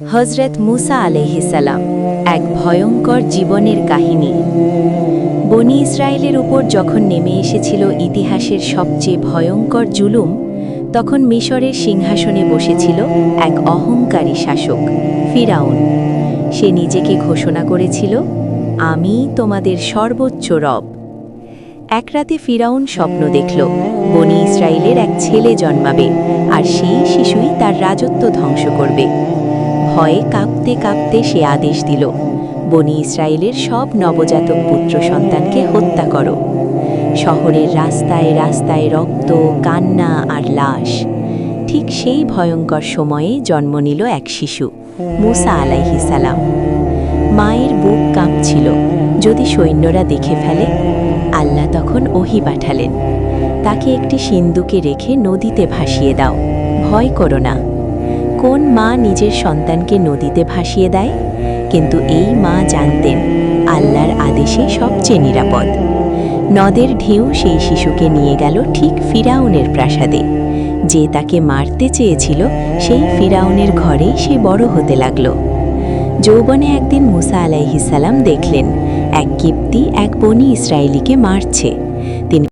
হজরত মুসা আলাইহিসালাম এক ভয়ঙ্কর জীবনের কাহিনী। বনি ইসরায়েলের উপর যখন নেমে এসেছিল ইতিহাসের সবচেয়ে ভয়ঙ্কর জুলুম, তখন মিশরের সিংহাসনে বসেছিল এক অহংকারী শাসক, ফিরাউন। সে নিজেকে ঘোষণা করেছিল, আমি তোমাদের সর্বোচ্চ রব। এক রাতে ফিরাউন স্বপ্ন দেখল, বনি ইসরায়েলের এক ছেলে জন্মাবে, আর সেই শিশুই তার রাজত্ব ধ্বংস করবে। ভয়ে কাঁপতে কাঁপতে সে আদেশ দিল, বনি ইসরায়েলের সব নবজাতক পুত্র সন্তানকে হত্যা করো। শহরের রাস্তায় রাস্তায় রক্ত, কান্না আর লাশ। ঠিক সেই ভয়ঙ্কর সময়ে জন্ম নিল এক শিশু, মুসা সালাম। মায়ের বুক কাঁপছিল, যদি সৈন্যরা দেখে ফেলে, আল্লাহ তখন ওহি পাঠালেন। তাকে একটি সিন্দুকে রেখে নদীতে ভাসিয়ে দাও, ভয় করো না। কোন মা নিজের সন্তানকে নদীতে ভাসিয়ে দেয়। কিন্তু এই মা জানতেন আল্লাহর আদেশে সবচেয়ে নিরাপদ। নদের ঢেউ সেই শিশুকে নিয়ে গেল ঠিক ফিরাউনের প্রাসাদে। যে তাকে মারতে চেয়েছিল, সেই ফিরাউনের ঘরেই সে বড় হতে লাগল। যৌবনে একদিন মুসা আলাইহিসাল্লাম দেখলেন, এক কিপ্তি এক বনি ইসরায়েলিকে মারছে। তিনি